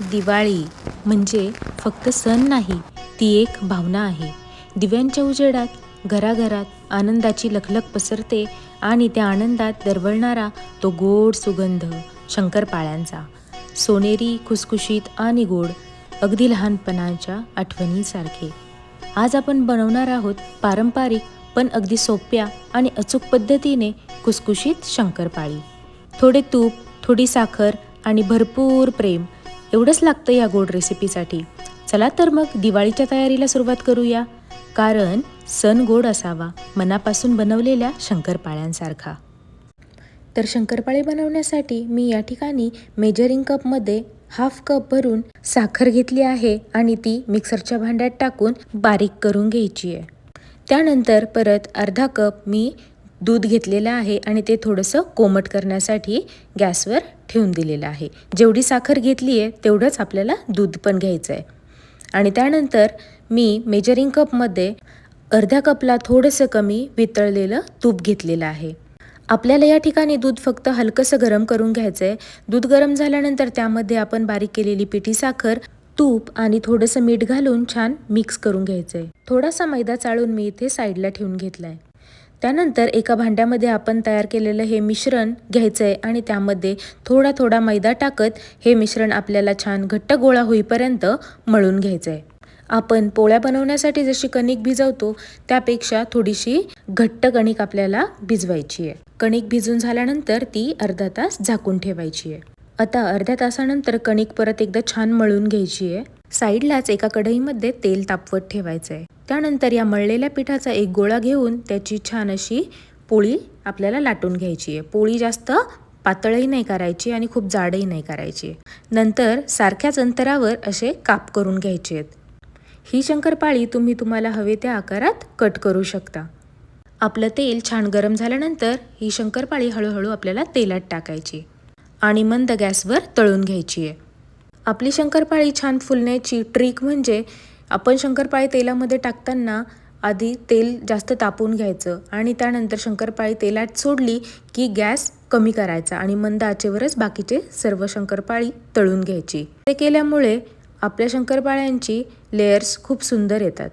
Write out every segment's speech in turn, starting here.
दिवाळी म्हणजे फक्त सण नाही ती एक भावना आहे. दिव्यांच्या उजेडात घराघरात आनंदाची लखलख पसरते आणि त्या आनंदात दरवळणारा तो गोड सुगंध शंकरपाळ्यांचा सोनेरी खुसखुशीत आणि गोड अगदी लहानपणाच्या आठवणीसारखे. आज आपण बनवणार आहोत पारंपरिक पण अगदी सोप्या आणि अचूक पद्धतीने खुसखुशीत शंकरपाळी. थोडे तूप थोडी साखर आणि भरपूर प्रेम एवढंच लागतं या गोड रेसिपीसाठी चला तर मग दिवाळीच्या तयारीला सुरुवात करूया. कारण सण गोड असावा मनापासून बनवलेल्या शंकरपाळ्यांसारखा. तर शंकरपाळे बनवण्यासाठी मी या ठिकाणी मेजरिंग कपमध्ये हाफ कप भरून साखर घेतली आहे आणि ती मिक्सरच्या भांड्यात टाकून बारीक करून घ्यायची आहे. त्यानंतर परत अर्धा कप मी दूध घेतलेलं आहे आणि ते थोडंसं कोमट करण्यासाठी गॅसवर ठेवून दिलेलं आहे. जेवढी साखर घेतली आहे तेवढंच आपल्याला दूध पण घ्यायचं आहे आणि त्यानंतर मी मेजरिंग कपमध्ये अर्ध्या कपला थोडंसं कमी वितळलेलं तूप घेतलेलं आहे. आपल्याला या ठिकाणी दूध फक्त हलकंसं गरम करून घ्यायचं आहे दूध गरम झाल्यानंतर त्यामध्ये आपण बारीक केलेली पिठी साखर तूप आणि थोडंसं मीठ घालून छान मिक्स करून घ्यायचं आहे थोडासा मैदा चाळून मी इथे साईडला ठेवून घेतला आहे त्यानंतर एका भांड्यामध्ये आपण तयार केलेलं हे मिश्रण घ्यायचं आहे आणि त्यामध्ये थोडा थोडा मैदा टाकत हे मिश्रण आपल्याला छान घट्ट गोळा होईपर्यंत मळून घ्यायचं आहे आपण पोळ्या बनवण्यासाठी जशी कणिक भिजवतो त्यापेक्षा थोडीशी घट्ट कणिक आपल्याला भिजवायची आहे कणिक भिजून झाल्यानंतर ती अर्धा तास झाकून ठेवायची आहे आता अर्ध्या तासानंतर कणिक परत एकदा छान मळून घ्यायची आहे साईडलाच एका कढईमध्ये तेल तापवत ठेवायचं आहे त्यानंतर या मळलेल्या पिठाचा एक गोळा घेऊन त्याची छान अशी पोळी आपल्याला लाटून घ्यायची आहे. पोळी जास्त पातळही नाही करायची आणि खूप जाडही नाही करायची. नंतर सारख्याच अंतरावर असे काप करून घ्यायचे आहेत. ही शंकरपाळी तुम्ही तुम्हाला हवे त्या आकारात कट करू शकता. आपलं तेल छान गरम झाल्यानंतर ही शंकरपाळी हळूहळू आपल्याला तेलात टाकायची आणि मंद गॅसवर तळून घ्यायची आहे. आपली शंकरपाळी छान फुलण्याची ट्रिक म्हणजे आपण शंकरपाळी तेलामध्ये टाकताना आधी तेल जास्त तापून घ्यायचं आणि त्यानंतर शंकरपाळी तेलात सोडली की गॅस कमी करायचा आणि मंद आचेवरच बाकीचे सर्व शंकरपाळी तळून घ्यायची. ते केल्यामुळे आपल्या शंकरपाळ्यांची लेयर्स खूप सुंदर येतात.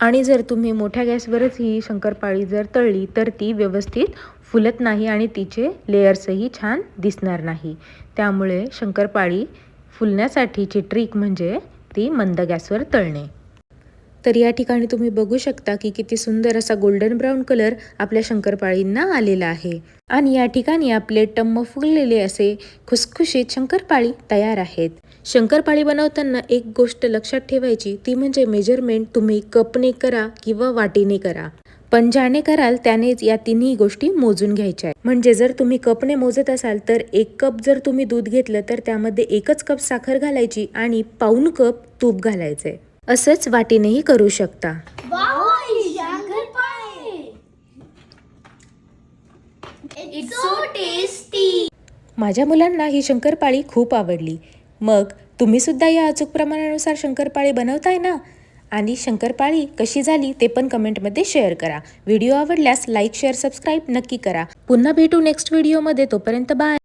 आणि जर तुम्ही मोठ्या गॅसवरच ही शंकरपाळी जर तळली तर ती व्यवस्थित फुलत नाही आणि तिचे लेयर्सही छान दिसणार नाही. त्यामुळे शंकरपाळी फुलण्यासाठीची ट्रिक म्हणजे ती मंद गॅसवर तळणे. तर या ठिकाणी तुम्ही बघू शकता की किती सुंदर असा गोल्डन ब्राऊन कलर आपल्या शंकरपाळींना आलेला आहे. आणि या ठिकाणी आपले टम्म फुललेले असे खुसखुशीत शंकरपाळी तयार आहेत. शंकरपाळी बनवताना एक गोष्ट लक्षात ठेवायची ती म्हणजे मेजरमेंट तुम्ही कपने करा किंवा वाटीने करा. पण ज्याने कराल त्यानेच या तिन्ही गोष्टी मोजून घ्यायच्या आहेत. म्हणजे जर तुम्ही कपने मोजत असाल तर एक कप जर तुम्ही दूध घेतलं तर त्यामध्ये एकच कप साखर घालायची आणि पाऊन कप तूप घालायचंय. असंच वाटीनेही करू शकता. माझ्या मुलांना ही शंकरपाळी खूप आवडली. मग तुम्ही सुद्धा या अचूक प्रमाणानुसार शंकरपाळी बनवताय ना? आणि शंकरपाळी कशी झाली ते पण कमेंटमध्ये शेअर करा. व्हिडिओ आवडल्यास लाईक शेअर सबस्क्राईब नक्की करा. पुन्हा भेटू नेक्स्ट व्हिडिओमध्ये तोपर्यंत बाय.